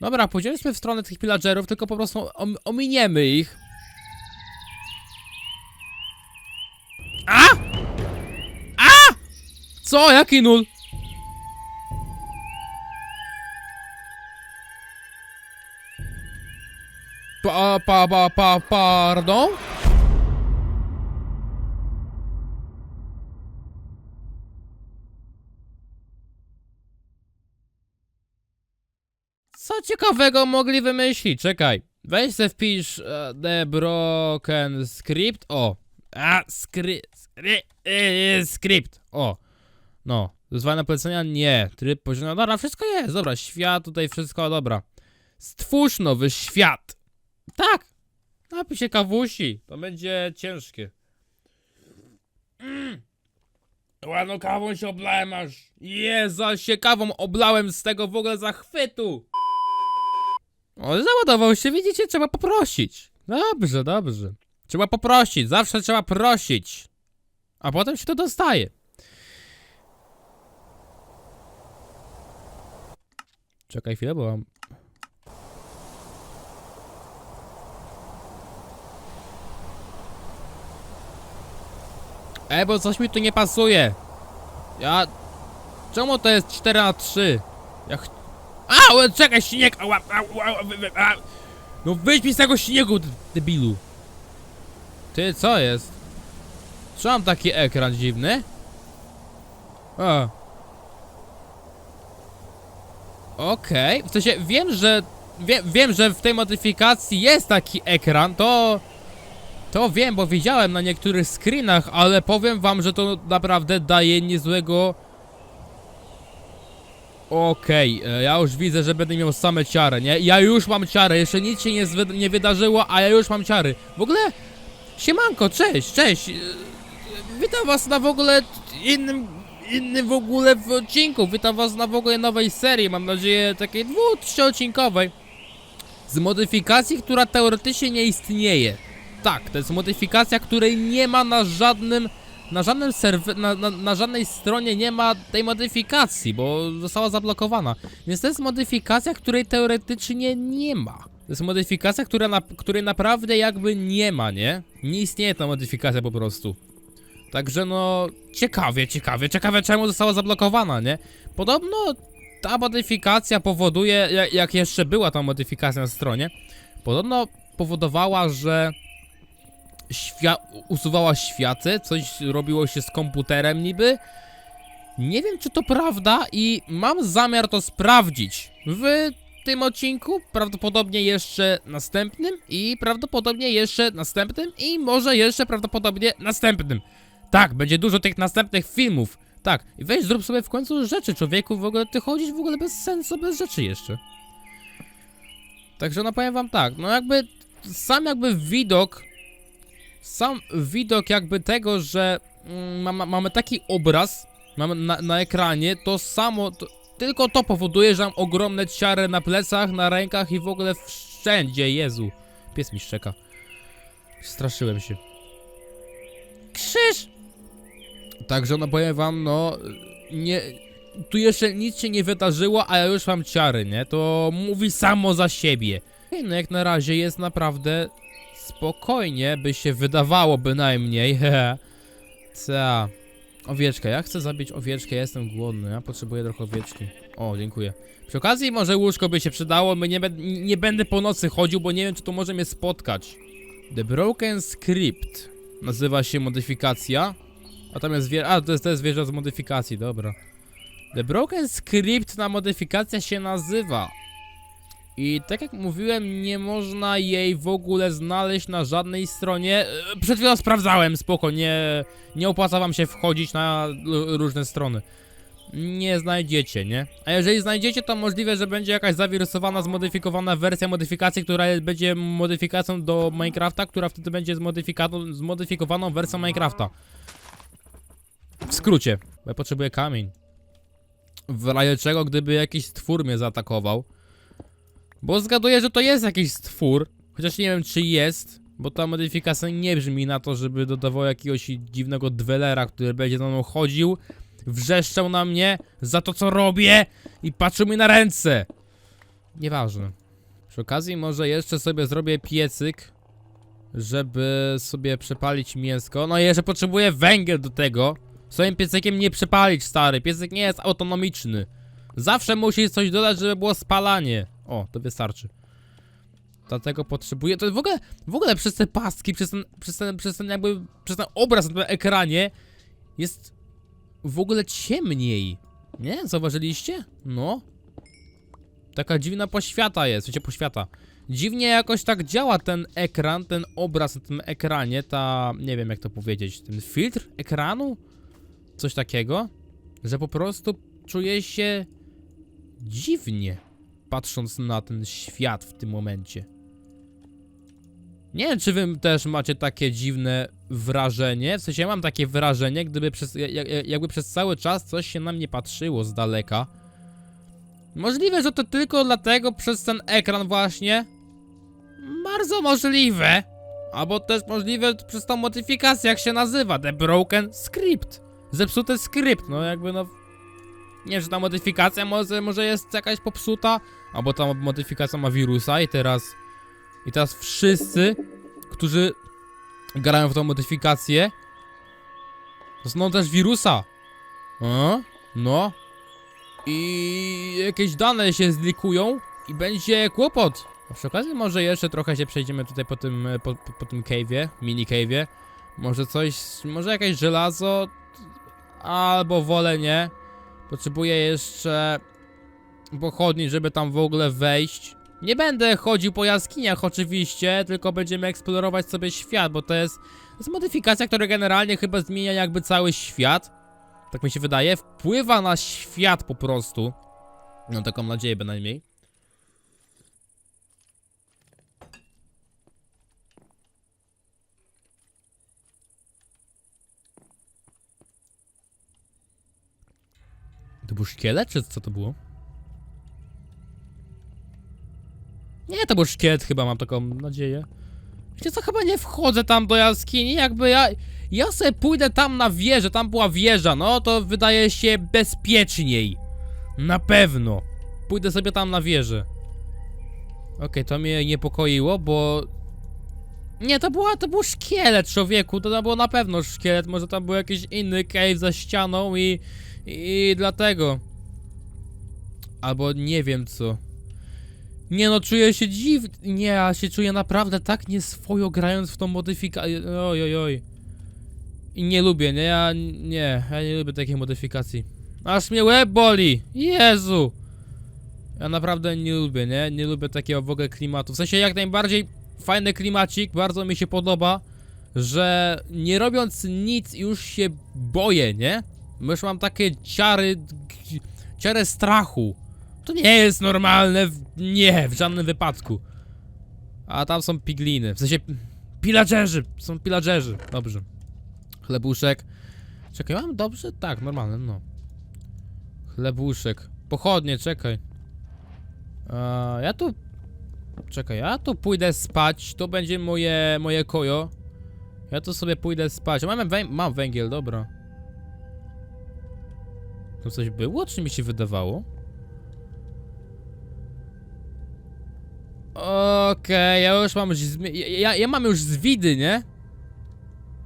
Dobra, pójdziemy w stronę tych pillagerów, tylko po prostu om ominiemy ich. A! A! Co? Jaki nul? Pa, pa, pa, pa, pardon? Ciekawego mogli wymyślić? Czekaj. Weź se wpisz e, The Broken Script. O. A, skry, skry, e, script. O. No. Wyzwania polecenia? Nie. Tryb poziomu. Dobra, wszystko jest. Dobra, świat tutaj, wszystko dobra. Stwórz nowy świat. Tak. Napij się kawusi. To będzie ciężkie. Mm. Ładno kawą się oblałem aż. Jezu, aż się kawą oblałem z tego w ogóle zachwytu. O, załadował się, widzicie, trzeba poprosić. Dobrze, dobrze. Trzeba poprosić, zawsze trzeba prosić. A potem się to dostaje. Czekaj chwilę, bo mam... E, bo coś mi tu nie pasuje. Ja... Czemu to jest 4 na 3? Ja ch... A, czekaj, śnieg! No wyjdź mi z tego śniegu, debilu. Ty, co jest? Co mam taki ekran dziwny? A. Okej, w sensie wiem, że... Wie, wiem, że w tej modyfikacji jest taki ekran, to... To wiem, bo widziałem na niektórych screenach, ale powiem wam, że to naprawdę daje niezłego... Okej, e, ja już widzę, że będę miał same ciary, nie? Ja już mam ciary, jeszcze nic się nie, nie wydarzyło, a ja już mam ciary. W ogóle... Siemanko, cześć, cześć! e, Witam was na w ogóle innym... Innym w ogóle w odcinku. Witam was na w ogóle nowej serii, mam nadzieję takiej dwu, trzyodcinkowej. Z modyfikacji, która teoretycznie nie istnieje. Tak, to jest modyfikacja, której nie ma na żadnym na żadnym serwer, na, na, na żadnej stronie nie ma tej modyfikacji, bo została zablokowana. Więc to jest modyfikacja, której teoretycznie nie ma. To jest modyfikacja, która na, której naprawdę jakby nie ma, nie? Nie istnieje ta modyfikacja po prostu. Także no, ciekawie, ciekawie, ciekawe czemu została zablokowana, nie? Podobno ta modyfikacja powoduje, jak jeszcze była ta modyfikacja na stronie, podobno powodowała, że świa usuwała światy, coś robiło się z komputerem niby. Nie wiem, czy to prawda i mam zamiar to sprawdzić w tym odcinku, prawdopodobnie jeszcze następnym i prawdopodobnie jeszcze następnym i może jeszcze prawdopodobnie następnym. Tak, będzie dużo tych następnych filmów. Tak, i weź zrób sobie w końcu rzeczy, człowieku, w ogóle ty chodzisz w ogóle bez sensu, bez rzeczy jeszcze. Także no powiem wam tak, no jakby sam jakby widok sam widok jakby tego, że mm, ma, ma, mamy taki obraz mamy na, na ekranie, to samo, to, tylko to powoduje, że mam ogromne ciary na plecach, na rękach i w ogóle wszędzie, Jezu. Pies mi szczeka. Straszyłem się. Krzyż! Także no powiem wam, no, nie, tu jeszcze nic się nie wydarzyło, a ja już mam ciary, nie? To mówi samo za siebie. No jak na razie jest naprawdę spokojnie, by się wydawało bynajmniej. Ta. Owieczka, ja chcę zabić owieczkę, ja jestem głodny, ja potrzebuję trochę owieczki. O, dziękuję. Przy okazji może łóżko by się przydało, my nie, nie będę po nocy chodził, bo nie wiem czy to może mnie spotkać. The Broken Script nazywa się modyfikacja. A tam jest wie... A, to jest, to jest wieża z modyfikacji, dobra. The Broken Script na modyfikacja się nazywa. I tak jak mówiłem, nie można jej w ogóle znaleźć na żadnej stronie. E, Przed chwilą sprawdzałem, spoko, nie, nie opłaca wam się wchodzić na różne strony. Nie znajdziecie, nie? A jeżeli znajdziecie, to możliwe, że będzie jakaś zawirusowana, zmodyfikowana wersja modyfikacji, która będzie modyfikacją do Minecrafta, która wtedy będzie zmodyfikowaną wersją Minecrafta. W skrócie, bo ja potrzebuję kamień. W razie czego, gdyby jakiś stwór mnie zaatakował, bo zgaduję, że to jest jakiś stwór, chociaż nie wiem czy jest, bo ta modyfikacja nie brzmi na to, żeby dodawał jakiegoś dziwnego dwelera, który będzie za mną chodził, wrzeszczał na mnie za to co robię i patrzył mi na ręce. Nieważne. Przy okazji może jeszcze sobie zrobię piecyk, żeby sobie przepalić mięsko. No i jeszcze potrzebuję węgiel do tego. Swoim piecykiem nie przepalić, stary. Piecyk nie jest autonomiczny. Zawsze musisz coś dodać, żeby było spalanie. O, to wystarczy. Dlatego potrzebuję. To w ogóle, w ogóle przez te paski, przez ten, przez ten, przez ten jakby, przez ten obraz na tym ekranie jest w ogóle ciemniej. Nie? Zauważyliście? No. Taka dziwna poświata jest, wiecie, poświata. Dziwnie jakoś tak działa ten ekran, ten obraz na tym ekranie, ta, nie wiem jak to powiedzieć, ten filtr ekranu? Coś takiego, że po prostu czuję się dziwnie, patrząc na ten świat w tym momencie. Nie wiem, czy wy też macie takie dziwne wrażenie, w sensie ja mam takie wrażenie, gdyby przez, ja- ja- jakby przez cały czas coś się na mnie patrzyło z daleka. Możliwe, że to tylko dlatego przez ten ekran właśnie. Bardzo możliwe. Albo też możliwe przez tą modyfikację, jak się nazywa, The Broken Script. Zepsuty skrypt, no jakby no... Nie że ta modyfikacja może, może jest jakaś popsuta, albo ta modyfikacja ma wirusa i teraz... I teraz wszyscy, którzy grają w tą modyfikację, dostaną też wirusa. A? No, i jakieś dane się zlikują i będzie kłopot. A przy okazji może jeszcze trochę się przejdziemy tutaj po tym, po, po, po tym cave'ie, mini cave'ie. Może coś, może jakieś żelazo, albo wolę nie. Potrzebuję jeszcze pochodni, żeby tam w ogóle wejść. Nie będę chodził po jaskiniach oczywiście, tylko będziemy eksplorować sobie świat, bo to jest, to jest modyfikacja, która generalnie chyba zmienia jakby cały świat. Tak mi się wydaje. Wpływa na świat po prostu. Mam taką nadzieję bynajmniej. To był szkielet, czy co to było? Nie, to był szkielet chyba, mam taką nadzieję. Wiecie co, chyba nie wchodzę tam do jaskini, jakby ja... Ja sobie pójdę tam na wieżę, tam była wieża, no to wydaje się bezpieczniej. Na pewno. Pójdę sobie tam na wieżę. Okej, to mnie niepokoiło, bo... Nie, to była, to był szkielet, człowieku, to tam było na pewno szkielet, może tam był jakiś inny cave za ścianą i... I dlatego. Albo nie wiem co. Nie no, czuję się dziwnie. Nie, ja się czuję naprawdę tak nieswojo grając w tą modyfikację. Oj, oj, oj. I nie lubię, nie? Ja nie, ja nie lubię takiej modyfikacji. Aż mnie łeb boli! Jezu! Ja naprawdę nie lubię, nie? Nie lubię takiego w ogóle klimatu. W sensie jak najbardziej fajny klimacik, bardzo mi się podoba, że nie robiąc nic już się boję, nie? Już mam takie ciary, ciarę strachu. To nie jest normalne, nie, w żadnym wypadku. A tam są pigliny, w sensie pillagerzy, są pillagerzy, dobrze. Chlebuszek. Czekaj, mam dobrze? Tak, normalne, no. Chlebuszek. Pochodnie, czekaj. A, ja tu... Czekaj, ja tu pójdę spać, to będzie moje, moje kojo. Ja tu sobie pójdę spać. Mam, wę mam węgiel, dobra. To coś było, czy mi się wydawało? Okej, ja już mam... Ja, ja mam już zwidy, nie?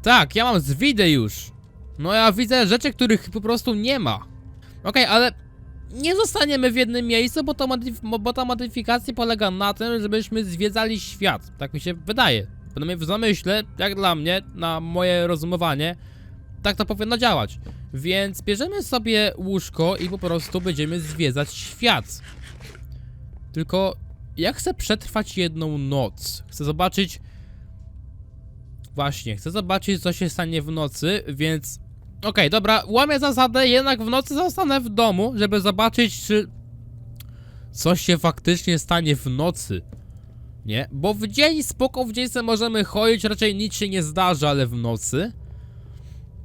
Tak, ja mam zwidy już. No ja widzę rzeczy, których po prostu nie ma. Okej, ale nie zostaniemy w jednym miejscu, bo, to bo ta modyfikacja polega na tym, żebyśmy zwiedzali świat. Tak mi się wydaje. Przynajmniej w zamyśle, jak dla mnie, na moje rozumowanie, tak to powinno działać. Więc bierzemy sobie łóżko i po prostu będziemy zwiedzać świat. Tylko ja chcę przetrwać jedną noc. Chcę zobaczyć. Właśnie, chcę zobaczyć, co się stanie w nocy, więc. Okej, dobra, łamię zasadę, jednak w nocy zostanę w domu, żeby zobaczyć, czy. Coś się faktycznie stanie w nocy. Nie? Bo w dzień spoko, w dzień sobie możemy chodzić, raczej nic się nie zdarzy, ale w nocy.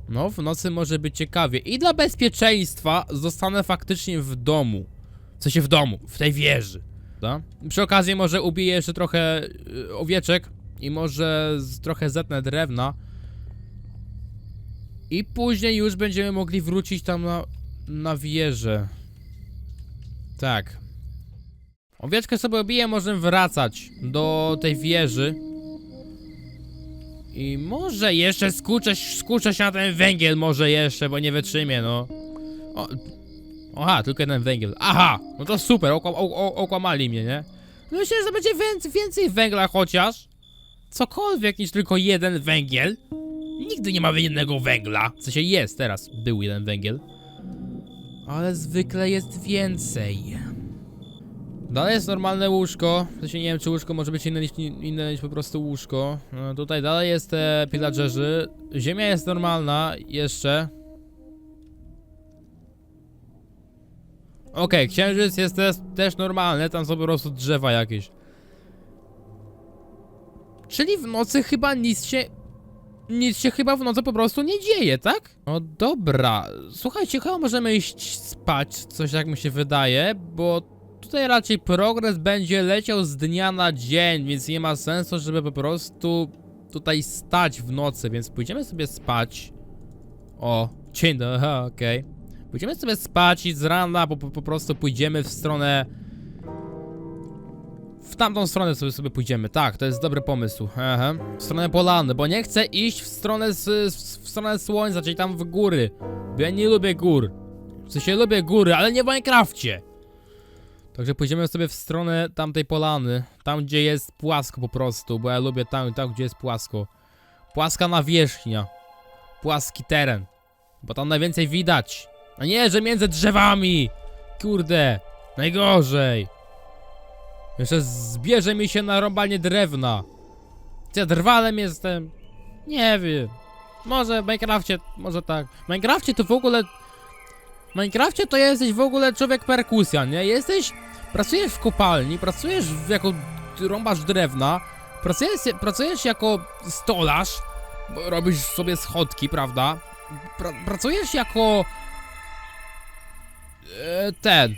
No, w nocy może być ciekawie. I dla bezpieczeństwa zostanę faktycznie w domu. W sensie w domu, w tej wieży. Da? Przy okazji może ubiję jeszcze trochę y, owieczek i może trochę zetnę drewna. I później już będziemy mogli wrócić tam na, na wieżę. Tak. Owieczkę sobie obiję, możemy wracać do tej wieży. I może jeszcze skuczę, skuczę się na ten węgiel, może jeszcze, bo nie wytrzymię, no. O, aha, tylko jeden węgiel. Aha, no to super, okła, o, o, okłamali mnie, nie? No myślę, że będzie więcej, więcej węgla chociaż. Cokolwiek niż tylko jeden węgiel. Nigdy nie ma jednego węgla. W sensie jest teraz, był jeden węgiel. Ale zwykle jest więcej. Dalej jest normalne łóżko. W sensie nie wiem, czy łóżko może być inne niż, inne niż po prostu łóżko. No, tutaj dalej jest pillagerzy. Ziemia jest normalna jeszcze. Okej, księżyc jest też, też normalny, tam są po prostu drzewa jakieś. Czyli w nocy chyba nic się... Nic się chyba w nocy po prostu nie dzieje, tak? No dobra, słuchajcie, chyba możemy iść spać, coś jak mi się wydaje, bo tutaj raczej progres będzie leciał z dnia na dzień, więc nie ma sensu, żeby po prostu tutaj stać w nocy, więc pójdziemy sobie spać. O, dzień dobry, okej. Pójdziemy sobie spać i z rana po, po, po prostu pójdziemy w stronę... W tamtą stronę sobie, sobie pójdziemy, tak, to jest dobry pomysł. Aha. W stronę Polany, bo nie chcę iść w stronę, s- w stronę słońca, czyli tam w góry. Bo ja nie lubię gór. W sensie lubię góry, ale nie w Minecrafcie. Także pójdziemy sobie w stronę tamtej polany. Tam, gdzie jest płasko po prostu, bo ja lubię tam, tam gdzie jest płasko. Płaska nawierzchnia. Płaski teren. Bo tam najwięcej widać. A nie, że między drzewami. Kurde. Najgorzej. Jeszcze zbierze mi się na rąbanie drewna. Ja drwalem jestem? Nie wiem. Może w Minecrafcie, może tak. W Minecrafcie to w ogóle... W Minecrafcie to jesteś w ogóle człowiek perkusja, nie? Jesteś... Pracujesz w kopalni, pracujesz jako rąbacz drewna, pracujesz, pracujesz jako stolarz, robisz sobie schodki, prawda? Pra, pracujesz jako... E, ten...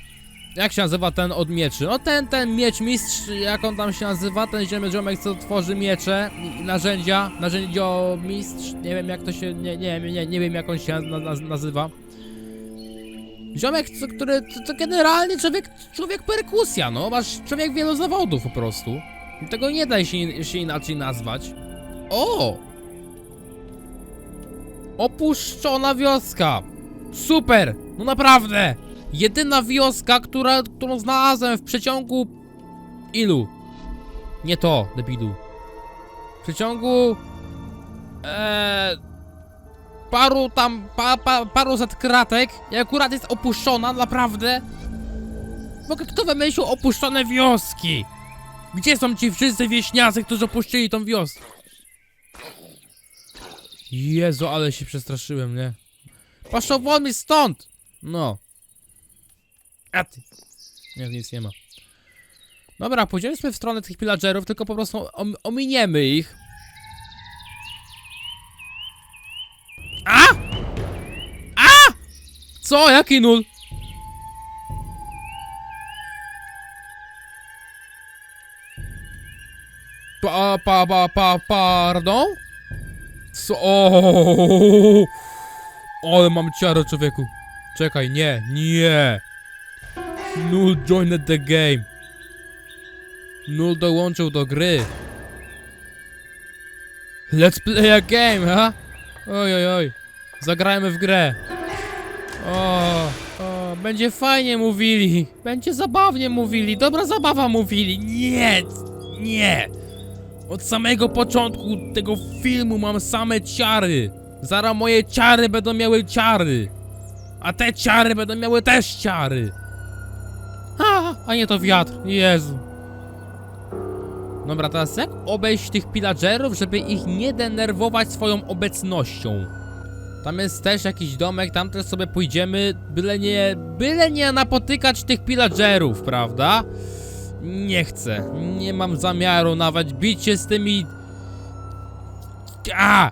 Jak się nazywa ten od mieczy? No ten, ten miecz mistrz, jak on tam się nazywa, ten ziemy ziomek, co tworzy miecze, i narzędzia, narzędziomistrz, nie wiem jak to się, nie, nie, nie, nie wiem jak on się na, na, nazywa. Ziomek, co, który, to, generalnie człowiek, człowiek perkusja, no, masz człowiek wielu zawodów po prostu. Tego nie da się, się inaczej nazwać. O! Opuszczona wioska! Super! No naprawdę! Jedyna wioska, która, którą znalazłem w przeciągu... Ilu? Nie to, debilu. W przeciągu... Eee, paru tam, pa, pa, paru set kratek i akurat jest opuszczona, naprawdę. Ogóle kto wymyślił opuszczone wioski? Gdzie są ci wszyscy wieśniacy, którzy opuścili tą wioskę? Jezu, ale się przestraszyłem, nie? Poszło won mi stąd! No. A ty. Nie, nic nie ma. Dobra, pójdziemy w stronę tych pillagerów, tylko po prostu om ominiemy ich. A! A! Co? Jaki nul? Pa, pa, pa, pa, pardon? Co? O, Ale mam ciarę, człowieku. Czekaj, nie, nie. Null joined the game. Null dołączył do gry. Let's play a game, ha? Oj, oj, oj. Zagrajmy w grę. O, o, będzie fajnie mówili. Będzie zabawnie mówili. Dobra zabawa mówili. Nie, nie. Od samego początku tego filmu mam same ciary. Zaraz moje ciary będą miały ciary. A te ciary będą miały też ciary. A, nie to wiatr. Jezu. Dobra, teraz jak obejść tych pillagerów, żeby ich nie denerwować swoją obecnością? Tam jest też jakiś domek, tam też sobie pójdziemy, byle nie, byle nie napotykać tych pillagerów, prawda? Nie chcę, nie mam zamiaru nawet bić się z tymi... A!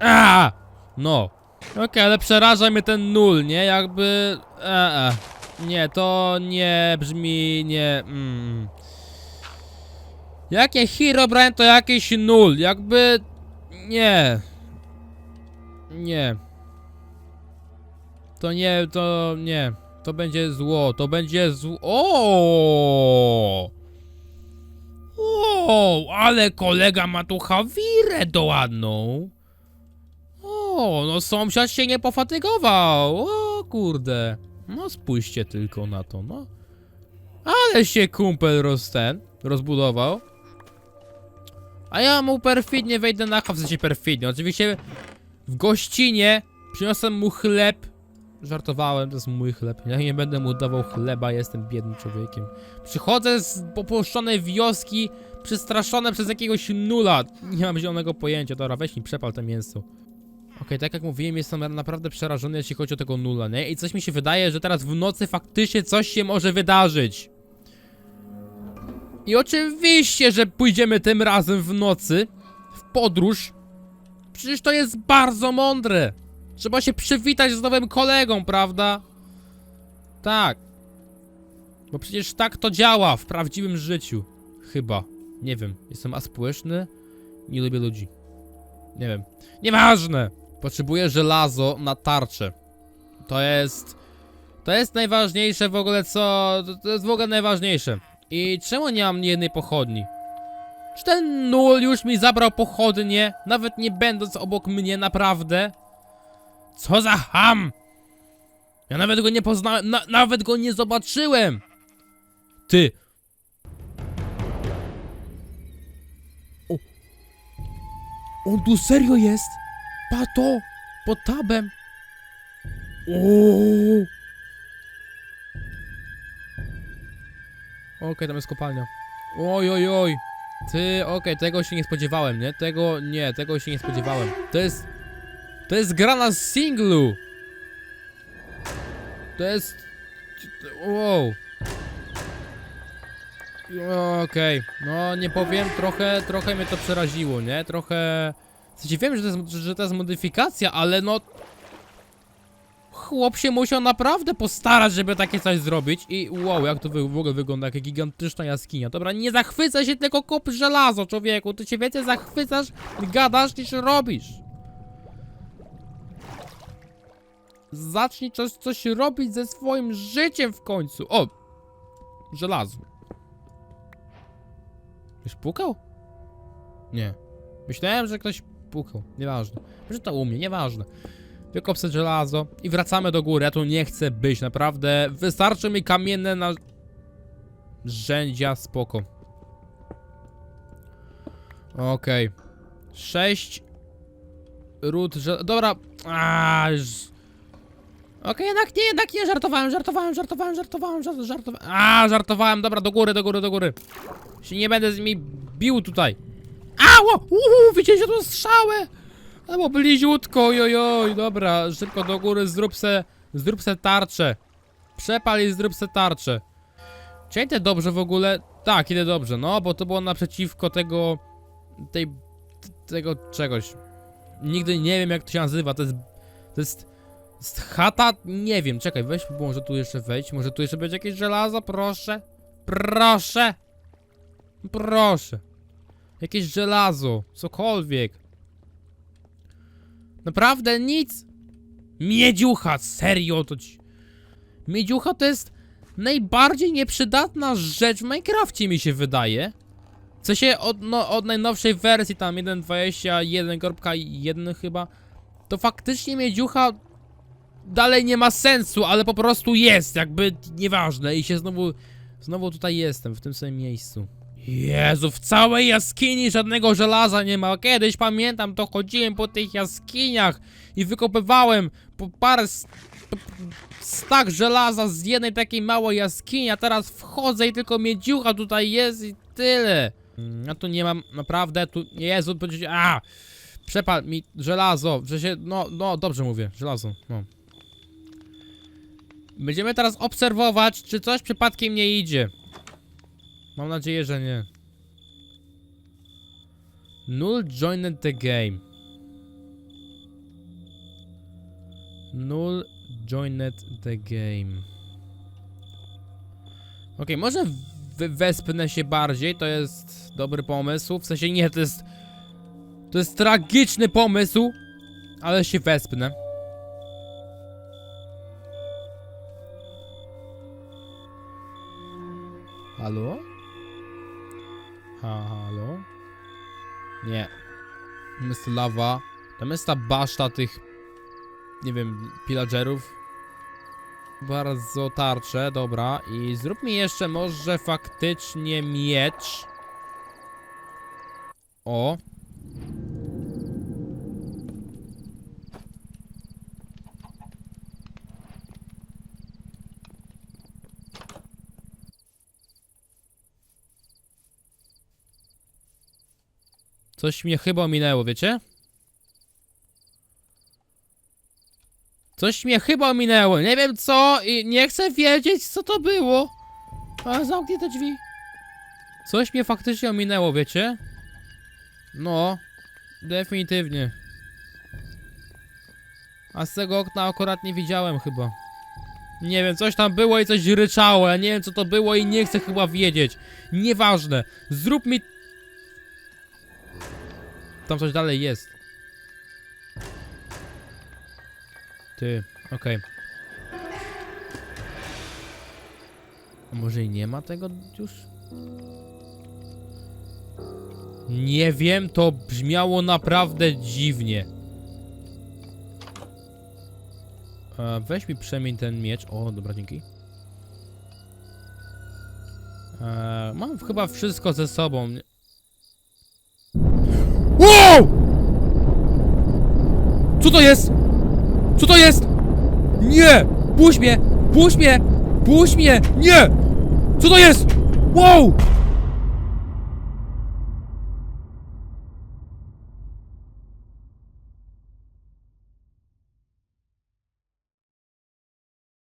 A! No. Okej, ale przeraża mnie ten nul, nie? Jakby... E, e. Nie, to nie brzmi, nie... Mm. Jakie Herobrine to jakiś nul, jakby... Nie. Nie. To nie, to nie. To będzie zło, to będzie zło. O! O, ale kolega ma tu hawirę doładną. O, no sąsiad się nie pofatygował. O kurde. No spójrzcie tylko na to, no. Ale się kumpel roz ten, rozbudował. A ja mu perfidnie wejdę na w sensie perfidnie. Oczywiście w gościnie przyniosłem mu chleb. Żartowałem, to jest mój chleb. Ja nie będę mu dawał chleba, jestem biednym człowiekiem. Przychodzę z popuszczonej wioski, przestraszony przez jakiegoś nula. Nie mam zielonego pojęcia. Dobra, weź mi przepal to mięso. Okej, tak jak mówiłem, jestem naprawdę przerażony, jeśli chodzi o tego nula, nie? I coś mi się wydaje, że teraz w nocy faktycznie coś się może wydarzyć. I oczywiście, że pójdziemy tym razem w nocy w podróż. Przecież to jest bardzo mądre. Trzeba się przywitać z nowym kolegą, prawda? Tak. Bo przecież tak to działa w prawdziwym życiu. Chyba. Nie wiem. Jestem aspołeczny. Nie lubię ludzi. Nie wiem. Nieważne! Potrzebuję żelazo na tarczę. To jest... To jest najważniejsze w ogóle co... to- jest w ogóle najważniejsze. I czemu nie mam jednej pochodni? Czy ten nul już mi zabrał pochodnie, nawet nie będąc obok mnie, naprawdę? Co za ham! Ja nawet go nie poznałem, na, nawet go nie zobaczyłem! Ty! O! On tu serio jest? Pato! Pod tabem! Ooo! Okej, tam jest kopalnia. Oj, oj, oj. Ty, okej, tego się nie spodziewałem, nie? Tego, nie, tego się nie spodziewałem. To jest... To jest gra na singlu! To jest... Wow. Okej, no nie powiem, trochę, trochę mnie to przeraziło, nie? Trochę... W sensie wiem, że to jest, że to jest modyfikacja, ale no... Chłop się musiał naprawdę postarać, żeby takie coś zrobić i wow, jak to w ogóle wygląda, jak gigantyczna jaskinia. Dobra, nie zachwycaj się, tylko kop żelazo, człowieku. Ty się więcej zachwycasz, gadasz niż robisz. Zacznij coś, coś robić ze swoim życiem w końcu. O! Żelazo. Już pukał? Nie. Myślałem, że ktoś pukał. Nieważne. Może to u mnie, nieważne. Wykop sobie żelazo i wracamy do góry. Ja tu nie chcę być, naprawdę. Wystarczy mi kamienne na... Rzędzia, spoko. Okej. Sześć... Ród, że... Dobra. A, już... Okej, jednak nie, jednak nie, żartowałem, żartowałem, żartowałem, żartowałem, żart, żartowałem. A, żartowałem, dobra, do góry, do góry, do góry. Się nie będę z nimi bił tutaj. Ało! Uhu, widzieliście tą strzałę? No bo bliziutko, ojojoj, dobra, szybko do góry, zrób se, zrób se tarczę. Przepal i zrób se tarczę. Czy ja idę dobrze w ogóle? Tak, idę dobrze, no, bo to było naprzeciwko tego, tej, tego czegoś. Nigdy nie wiem jak to się nazywa, to jest, to jest, jest chata? Nie wiem, czekaj, weź, może tu jeszcze wejść, może tu jeszcze będzie jakieś żelazo, proszę? Proszę! Proszę! Jakieś żelazo, cokolwiek. Naprawdę nic? Miedziucha, serio to ci... Miedziucha to jest najbardziej nieprzydatna rzecz w Minecrafcie mi się wydaje. W sensie od, no, od najnowszej wersji tam 1.21.1 chyba to faktycznie miedziucha dalej nie ma sensu, ale po prostu jest, jakby nieważne i się znowu znowu tutaj jestem w tym samym miejscu. Jezu, w całej jaskini żadnego żelaza nie ma. Kiedyś pamiętam, to chodziłem po tych jaskiniach i wykopywałem po parę s- p- p- stak żelaza z jednej takiej małej jaskini, a teraz wchodzę i tylko miedziucha tutaj jest i tyle. Mm, Ja tu nie mam, naprawdę, tu, Jezu, a, przepal mi żelazo, że się, no, no, dobrze mówię, żelazo, no. Będziemy teraz obserwować, czy coś przypadkiem nie idzie. Mam nadzieję, że nie. Null joined the game. Null joined the game. Okej, może wespnę się bardziej, to jest dobry pomysł. W sensie nie, to jest... To jest tragiczny pomysł, ale się wespnę. Halo? Ha, halo? Nie. Tam jest lawa. Tam jest ta baszta tych... Nie wiem, pillagerów. Bardzo tarcze, dobra. I zrób mi jeszcze może faktycznie miecz. O. Coś mnie chyba minęło, wiecie? Coś mnie chyba minęło. Nie wiem co i nie chcę wiedzieć co to było. A zamknij te drzwi. Coś mnie faktycznie ominęło, wiecie? No, definitywnie. A z tego okna akurat nie widziałem chyba. Nie wiem, coś tam było i coś ryczało, ja nie wiem co to było i nie chcę chyba wiedzieć. Nieważne, zrób mi... Tam coś dalej jest. Ty, okej. A może i nie ma tego już? Nie wiem, to brzmiało naprawdę dziwnie. E, weź mi przemień ten miecz. O, dobra, dzięki. E, mam chyba wszystko ze sobą. Co to jest? Co to jest? Nie! Puść mnie! Puść mnie! Puść mnie! Nie! Co to jest? Wow!